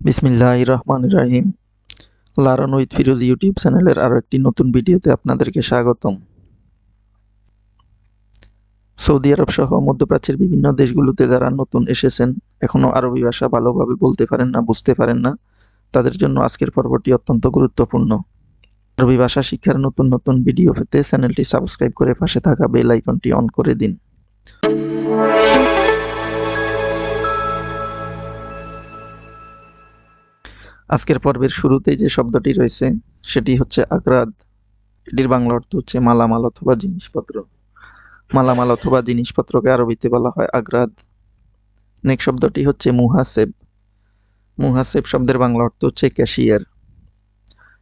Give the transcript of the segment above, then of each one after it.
বিসমিল্লাহ রহমান রাহিম লারন উইথ ফিরোজ ইউটিউব চ্যানেলের আরও একটি নতুন ভিডিওতে আপনাদেরকে স্বাগতম। সৌদি আরব সহ মধ্যপ্রাচ্যের বিভিন্ন দেশগুলোতে যারা নতুন এসেছেন এখনও আরবি ভাষা ভালোভাবে বলতে পারেন না, বুঝতে পারেন না, তাদের জন্য আজকের পর্বটি অত্যন্ত গুরুত্বপূর্ণ। আরবি ভাষা শিক্ষার নতুন নতুন ভিডিও পেতে চ্যানেলটি সাবস্ক্রাইব করে পাশে থাকা বেল আইকনটি অন করে দিন। আজকের পর্বের শুরুতেই যে শব্দটি রয়েছে, সেটি হচ্ছে আগ্রাদ। এটির বাংলা অর্থ হচ্ছে মালামাল অথবা জিনিসপত্র। মালামাল অথবা জিনিসপত্রকে আরবিতে বলা হয় আগ্রাদ। নেক্সট শব্দটি হচ্ছে মুহাসেব। মুহাসেব শব্দের বাংলা অর্থ হচ্ছে ক্যাশিয়ার।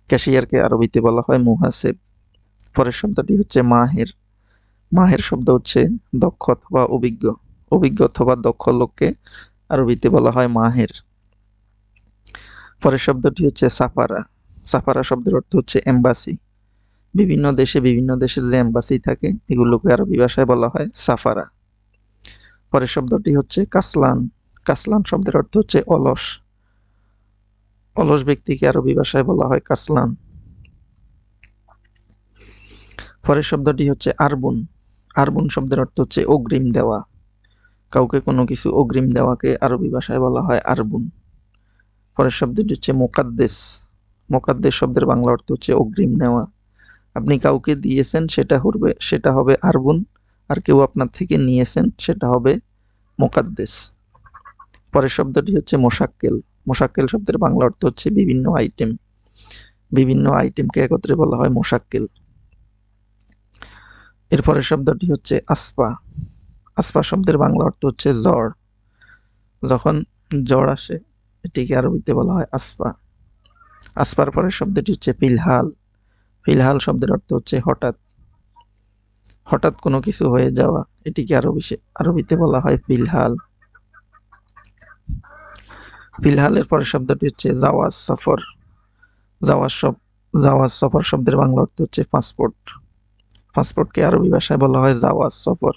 ক্যাশিয়ারকে আরবিতে বলা হয় মুহাসেব। পরের শব্দটি হচ্ছে মাহের। মাহের শব্দ হচ্ছে দক্ষ অথবা অভিজ্ঞ। অভিজ্ঞ অথবা দক্ষ লোককে আরবিতে বলা হয় মাহের। পরের শব্দটি হচ্ছে সাফারা। সাফারা শব্দের অর্থ হচ্ছে এম্বাসি বিভিন্ন দেশে বিভিন্ন দেশের যে এম্বাসি থাকে, এগুলোকে আরবি ভাষায় বলা হয় সাফারা। পরের শব্দটি হচ্ছে কাসলান। কাসলান শব্দের অর্থ হচ্ছে অলস। অলস ব্যক্তিকে আরবি ভাষায় বলা হয় কাসলান। পরের শব্দটি হচ্ছে আরবুন। আরবুন শব্দের অর্থ হচ্ছে অগ্রিম দেওয়া। কাউকে কোনো কিছু অগ্রিম দেওয়াকে আরবি ভাষায় বলা হয় আরবুন। পরের শব্দটি হচ্ছে মোকাদ্দেস। মোকাদ্দেস শব্দের বাংলা অর্থ হচ্ছে অগ্রিম নেওয়া। আপনি কাউকে দিয়েছেন, সেটা হবে সেটা হবে আরবুন। আর কেউ আপনার থেকে নিয়েছেন, সেটা হবে মোকাদ্দেস। পরের শব্দটি হচ্ছে মোশাক্কেল। মোশাক্কেল শব্দের বাংলা অর্থ হচ্ছে বিভিন্ন আইটেম। বিভিন্ন আইটেমকে একত্রে বলা হয় মোশাক্কেল। এরপরের শব্দটি হচ্ছে আসপা। আসপা শব্দের বাংলা অর্থ হচ্ছে জ্বর। যখন জ্বর আসে এটিকে আরবিতে বলা হয় আসপা আসপার পরের শব্দটি হচ্ছে ফিলহাল। ফিলহাল শব্দের অর্থ হচ্ছে হঠাৎ। হঠাৎ কোনো কিছু হয়ে যাওয়া। এটিকে আরবি আরবিতে বলা হয় ফিলহাল। ফিলহালের পরের শব্দটি হচ্ছে জাওয়াজ সফর। জাওয়াজ জাওয়াজ সফর শব্দের বাংলা অর্থ হচ্ছে পাসপোর্ট। পাসপোর্টকে আরবি ভাষায় বলা হয় জাওয়াজ সফর।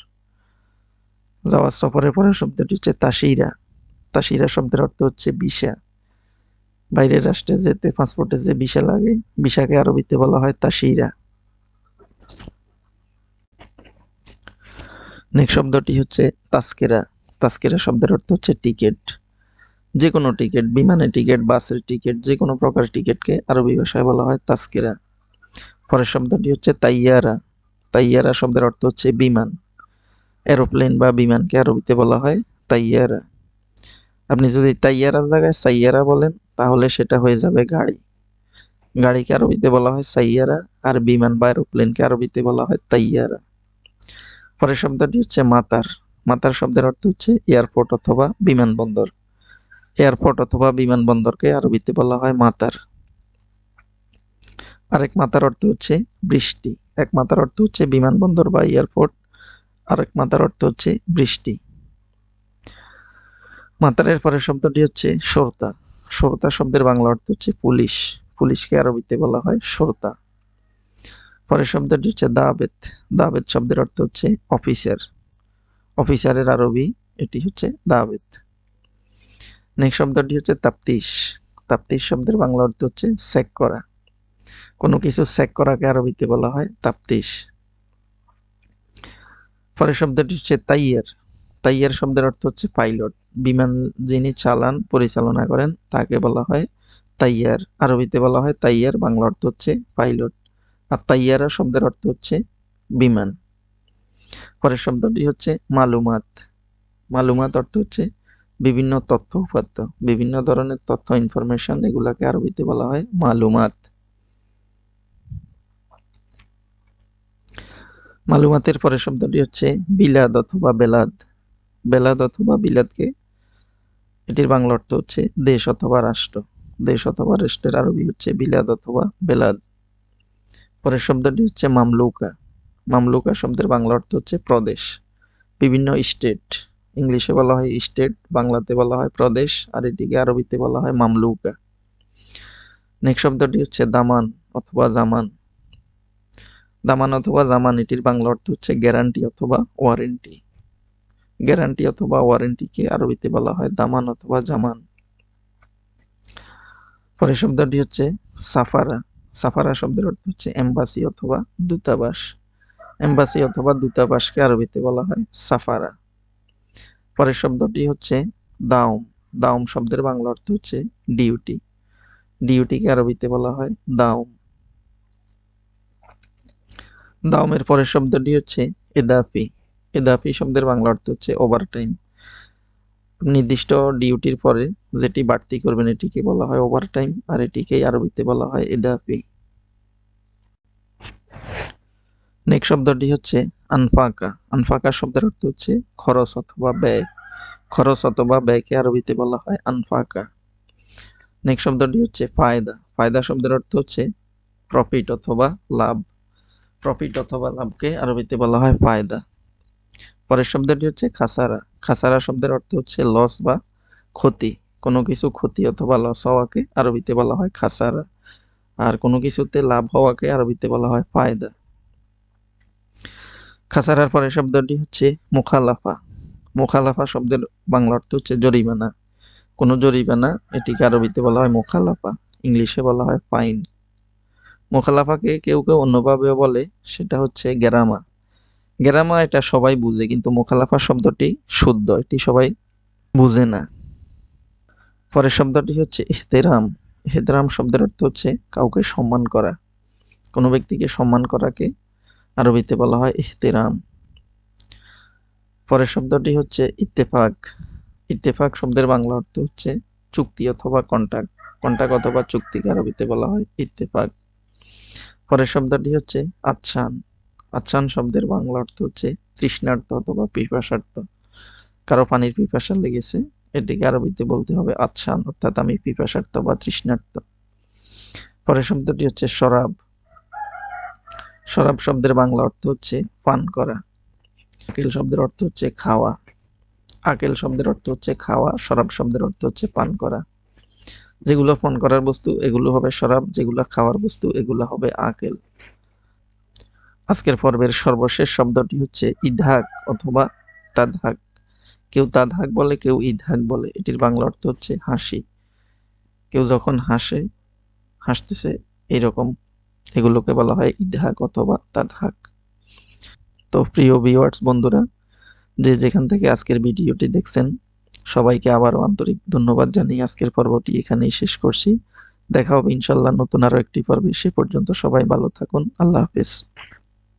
জাওয়াজ সফরের পরের শব্দটি হচ্ছে তাসিরা। তাসিরা শব্দের অর্থ হচ্ছে বিশা বাইরের রাষ্ট্রে যেতে পাসপোর্টে যে বিশা লাগে বিশাকে আরবিতে বলা হয় তাসিরা। নেক্সট শব্দটি হচ্ছে তাস্কেরা। তাস্কেরা শব্দের অর্থ হচ্ছে টিকিট। যে কোনো টিকিট বিমানের টিকিট, বাসের টিকিট যে কোনো প্রকার টিকিটকে আরবি ভাষায় বলা হয় তাস্কেরা। পরের শব্দটি হচ্ছে তাইয়ারা। তাইয়ারা শব্দের অর্থ হচ্ছে বিমান। এরোপ্লেন বা বিমানকে আরবিতে বলা হয় তাইয়ারা। আপনি যদি তাইয়ারার জায়গায় সাইয়ারা বলেন, তাহলে সেটা হয়ে যাবে গাড়ি। গাড়িকে আরবিতে বলা হয় সাইয়ারা, আর বিমান বা এরোপ্লেনকে আরবিতে বলা হয় তাইয়ারা। পরের শব্দটি হচ্ছে মাতার। মাতার শব্দের অর্থ হচ্ছে এয়ারপোর্ট অথবা বিমানবন্দর এয়ারপোর্ট অথবা বিমানবন্দরকে আরবিতে বলা হয় মাতার। আরেক মাতার অর্থ হচ্ছে বৃষ্টি। এক মাতার অর্থ হচ্ছে বিমানবন্দর বা এয়ারপোর্ট। আরেক মাতার অর্থ হচ্ছে বৃষ্টি। মাতারের পরের শব্দটি হচ্ছে সরতা। সরতা শব্দের বাংলা অর্থ হচ্ছে পুলিশ। পুলিশকে আরবিতে বলা হয় সরতা। পরের শব্দটি হচ্ছে দাবেত। দাবেত শব্দের অর্থ হচ্ছে অফিসার। অফিসারের আরবি এটি হচ্ছে দাবেত। নেক্সট শব্দটি হচ্ছে তাপ্তিস তাপ্তিস শব্দের বাংলা অর্থ হচ্ছে সেক করা। কোনো কিছু সেক করাকে আরবিতে বলা হয় তাপ্তিস পরের শব্দটি হচ্ছে তাইয়ার। তাইয়ার শব্দের অর্থ হচ্ছে পাইলট। বিমান যিনি চালান, পরিচালনা করেন, তাকে বলা হয় তাইয়ার। আরবিতে বলা হয় তাইয়ার, বাংলা অর্থ হচ্ছে পাইলট। আর তাইয়ারা শব্দের অর্থ হচ্ছে বিমান। পরের শব্দটি হচ্ছে মালুমাত। মালুমাত অর্থ হচ্ছে বিভিন্ন তথ্য উপাত্ত। বিভিন্ন ধরনের তথ্য ইনফরমেশন এগুলাকে আরবিতে বলা হয় মালুমাত। মালুমাতের পরের শব্দটি হচ্ছে বিলাদ অথবা বেলাদ। বেলাদ অথবা বিলাদকে, এটির বাংলা অর্থ হচ্ছে দেশ অথবা রাষ্ট্র। দেশ অথবা রাষ্ট্রের আরবি হচ্ছে বিলাদ অথবা বেলাদ। পরের শব্দটি হচ্ছে মামলুকা। মামলুকা শব্দের বাংলা অর্থ হচ্ছে প্রদেশ। বিভিন্ন স্টেট, ইংলিশে বলা হয় স্টেট, বাংলাতে বলা হয় প্রদেশ, আর এটিকে আরবিতে বলা হয় মামলুকা। নেক্সট শব্দটি হচ্ছে দামান অথবা জামান। দামান অথবা জামান, এটির বাংলা অর্থ হচ্ছে গ্যারান্টি অথবা ওয়ারেন্টি। গ্যারান্টি অথবা ওয়ারেন্টিকে আরবিতে বলা হয়? দামান অথবা জামান? পরের শব্দটি হচ্ছে সাফারা। সাফারা শব্দের অর্থ হচ্ছে এম্বাসি অথবা দূতাবাস। এম্বাসি অথবা দূতাবাসকে আরবিতে বলা হয় সাফারা। পরের শব্দটি হচ্ছে দাউম দাউম শব্দের বাংলা অর্থ হচ্ছে ডিউটি। ডিউটিকে আরবিতে বলা হয় দাউম দাউমের পরের শব্দটি হচ্ছে এদাপি এদাপি শব্দের বাংলা অর্থ হচ্ছে ওভারটাইম নির্দিষ্ট ডিউটির পরে যেটি বাড়তি করবেন এটিকে বলা হয় ওভারটাইম আর এটিকেই আরবিতে বলা হয় এদাপি। নেক্সট শব্দটি হচ্ছে আনফাকা। আনফাকা শব্দের অর্থ হচ্ছে খরচ অথবা ব্যয়। খরচ অথবা ব্যয়কে আরবিতে বলা হয় আনফাকা। নেক্সট শব্দটি হচ্ছে ফায়দা। ফায়দা শব্দের অর্থ হচ্ছে প্রফিট অথবা লাভ। প্রফিট অথবা লাভকে আরবিতে বলা হয় ফায়দা। পরের শব্দটি হচ্ছে খাসারা। খাসারা শব্দের অর্থ হচ্ছে লস বা ক্ষতি। কোনো কিছু ক্ষতি অথবা লস হওয়াকে আরবিতে বলা হয় খাসারা। আর কোনো কিছুতে লাভ হওয়াকে আরবিতে বলা হয় ফায়দা। খাসারার পরের শব্দটি হচ্ছে মুখালাফা। মুখালাফা শব্দের বাংলা অর্থ হচ্ছে জরিমানা। কোনো জরিমানা এটিকে আরবিতে বলা হয় মুখালাফা। ইংলিশে বলা হয় ফাইন। মুখালাফাকে কেউ কেউ অন্যভাবে বলে, সেটা হচ্ছে গেরামা। গেরামা এটা সবাই বুঝে, কিন্তু মুখালাফা শব্দটি শুদ্ধ, এটি সবাই বুঝে না। পরের শব্দটি হচ্ছে ইহতেরাম। ইহতেরাম শব্দের অর্থ হচ্ছে কাউকে সম্মান করা। কোনো ব্যক্তিকে সম্মান করাকে আরবিতে বলা হয় ইহতেরাম। পরের শব্দটি হচ্ছে ইত্তেফাক। ইত্তেফাক শব্দের বাংলা অর্থ হচ্ছে চুক্তি অথবা কন্টাক্ট কন্টাক্ট অথবা চুক্তিকে আরবিতে বলা হয় ইত্তেফাক। পরের শব্দটি হচ্ছে আচ্ছান। আচ্ছান শব্দের বাংলা অর্থ হচ্ছে তৃষ্ণার্থ অথবা পিপাসার্থ। কারও পানির পিপাসা লেগেছে, এটিকে আরবিতে বলতে হবে আচ্ছান, অর্থাৎ আমি পিপাসার্থ বা তৃষ্ণার্থ। পরের শব্দটি হচ্ছে শরাব। শরাব শব্দের বাংলা অর্থ হচ্ছে পান করা। আকেল শব্দের অর্থ হচ্ছে খাওয়া। আকেল শব্দের অর্থ হচ্ছে খাওয়া, শরাব শব্দের অর্থ হচ্ছে পান করা। যেগুলো পান করার বস্তু, এগুলো হবে শরাব, যেগুলো খাওয়ার বস্তু, এগুলো হবে আকেল। আজকের পর্বের সর্বশেষ শব্দটি হচ্ছে ইধাক অথবা তাধাক। কেউ তাধাক বলে, কেউ ইধাক বলে। এটির বাংলা অর্থ হচ্ছে হাসি। কেউ যখন হাসে, হাসতেছে, এইরকম এগুলোকে বলা হয় ইধাক অথবা তাধাক। তো প্রিয় ভিউয়ার্স বন্ধুরা, যে যেখান থেকে আজকের ভিডিওটি দেখছেন, সবাইকে আবারও আন্তরিক ধন্যবাদ জানিয়ে আজকের পর্বটি এখানেই শেষ করছি। দেখা হবে ইনশাল্লাহ নতুন আরও একটি পর্বে। সে পর্যন্ত সবাই ভালো থাকুন। আল্লাহ হাফেজ।